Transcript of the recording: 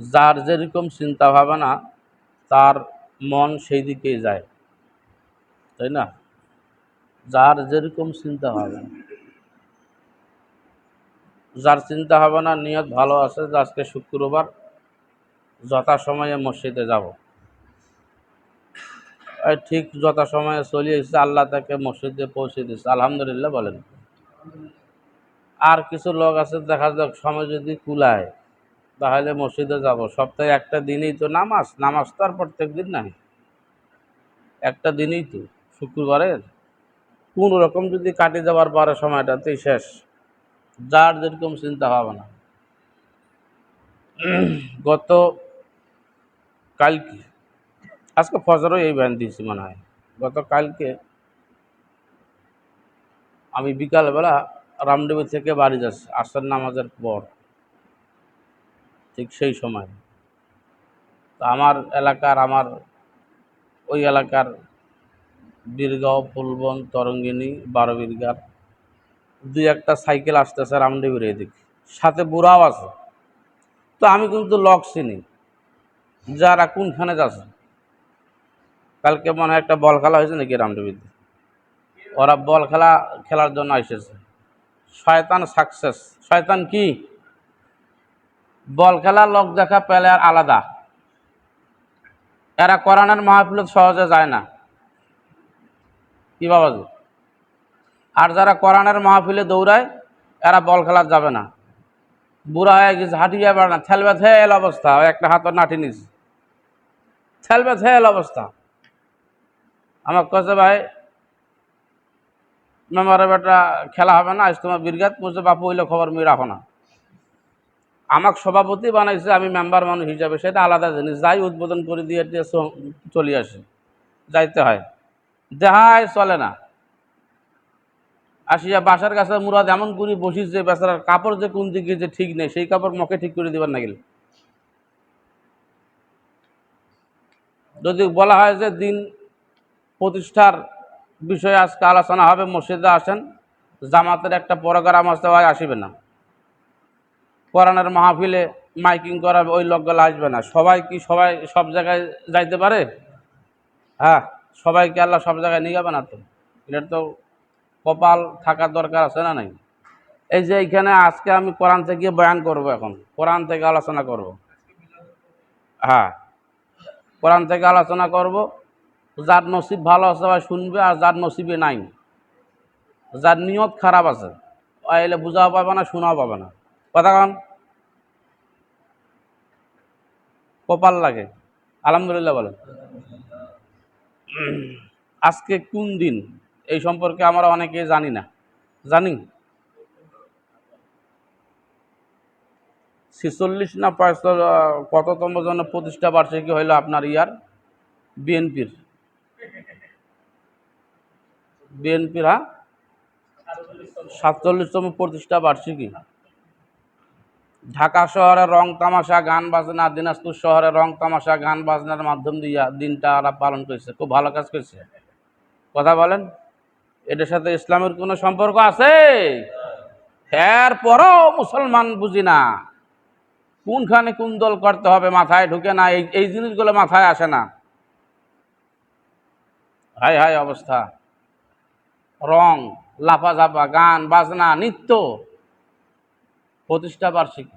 যার যেরকম চিন্তা ভাবনা তার মন সেই দিকেই যায়। তাই না? যার যেরকম চিন্তা ভাবনা যার চিন্তা ভাবনা নিয়ত ভালো আছে, যে আজকে শুক্রবার যথাসময়ে মসজিদে যাব। ঠিক যথাসময়ে চলে এসেছে, আল্লাহ তাকে মসজিদে পৌঁছে দিচ্ছে আলহামদুলিল্লাহ বলেন। আর কিছু লোক আছে, দেখা যাক সময় যদি কুলায়। তাহলে মসজিদে যাব। সপ্তাহে একটা দিনই তো নামাজ নামাজ তো আর প্রত্যেক দিন নাই। একটা দিনই তো, শুক্রবারের। কোন রকম যদি কাটে যাওয়ার পরে সময়টাতেই শেষ। যার যেরকম চিন্তা ভাবনা। গত কালকে, আজকে ফজরও এই ব্যান দিয়েছি মনে হয়। গত কালকে আমি বিকালবেলা রামদেবী থেকে বাড়ি যাচ্ছি, আসার নামাজের পর। ঠিক সেই সময়। তো আমার এলাকার, আমার ওই এলাকার বীরগাঁও ফুলবন, তরঙ্গিনী বারো বীরগার দুই একটা সাইকেল আসতেছে রামদেবীর এদিক। সাথে বুড়াও আছে। তো আমি কিন্তু লক চিনি। যারা কোনখানে যাচ্ছে? কালকে মনে হয় একটা বল খেলা হয়েছে নাকি রামদেবীতে ওরা বল খেলা, খেলার জন্য এসেছে। শয়তান সাকসেস শয়তান কি? বল খেলা লোক দেখা প্লেয়ার আলাদা। এরা কোরআনের মাহফিলত সহজে যায় না। কি বাবাজি? আর যারা কোরআনের মাহফিলে দৌড়ায়, এরা বল খেলা যাবে না। বুড়া হয়ে গেছে হাঁটিয়ে পারে না। ঠেলবে থেল অবস্থা একটা হাত নাটি নিছে ঠেলবে থেল অবস্থা। আমার কাছে ভাই মেম্বারের বেটা খেলা হবে না, আজ তোমার বীরগাত বলছে বাপু হইলে খবর মেয়ে রাখো না। আমাকে সভাপতি বানাইছে, আমি মেম্বার মানুষ হিসাবে, সেটা আলাদা জিনিস। যাই উদ্বোধন করে দিয়ে চলে আসি যাইতে হয়। দেহায় চলে না। আসিয়া বাসার কাছে মুরাদ এমন করে বসিস যে বেচারার কাপড় যে কোন দিকে যে ঠিক নেই, সেই কাপড় মকে ঠিক করে দিবার না গেলে। যদি বলা হয় যে দিন প্রতিষ্ঠার বিষয়ে আজকে আলোচনা হবে, মসজিদে আসেন, জামাতের একটা প্রোগ্রাম আসতে হয় আসিবে না। কোরআনের মাহফিলে মাইকিং করা ওই লোকগুলো আসবে না। সবাই কি সবাই সব জায়গায় যাইতে পারে? হ্যাঁ সবাইকে আল্লাহ সব জায়গায় নিয়ে যাবে না তো? এটা তো কপাল থাকার দরকার আছে না নাই? এই যে এইখানে আজকে আমি কোরআন থেকে বয়ান করব এখন। কোরআন থেকে আলোচনা করব। হ্যাঁ কোরআন থেকে আলোচনা করব। যার নসিব ভালো আছে সবাই শুনবে আর যার নসিবে নাই। যার নিয়ত খারাপ আছে এলে বুঝাও পাবে না, শোনাও পাবে না। কথা কন। কপাল লাগে। আলহামদুলিল্লাহ বলেন। আজকে কোন দিন? এই সম্পর্কে আমরা অনেকে জানি না। জানি? ছেচল্লিশ না কততম জন প্রতিষ্ঠা বার্ষিকী হইল আপনার ইয়ার? বিএনপির। বিএনপির হ্যাঁ? সাতচল্লিশতম প্রতিষ্ঠা বার্ষিকী। ঢাকা শহরে রং তামাশা, গান বাজনা, দিনাজপুর শহরে রং তামাশা, গান বাজনার মাধ্যম দিয়া দিনটা ওরা পালন করছে। খুব ভালো কাজ করছে। কথা বলেন, এটার সাথে ইসলামের কোনো সম্পর্ক আছে? এর পরও মুসলমান বুঝি না। কোনখানে কোন দল করতে হবে, মাথায় ঢুকে না, এই এই জিনিসগুলো মাথায় আসে না। হাই হাই অবস্থা। রং লাফাঝাপা গান, বাজনা, নৃত্য প্রতিষ্ঠা বার্ষিকী।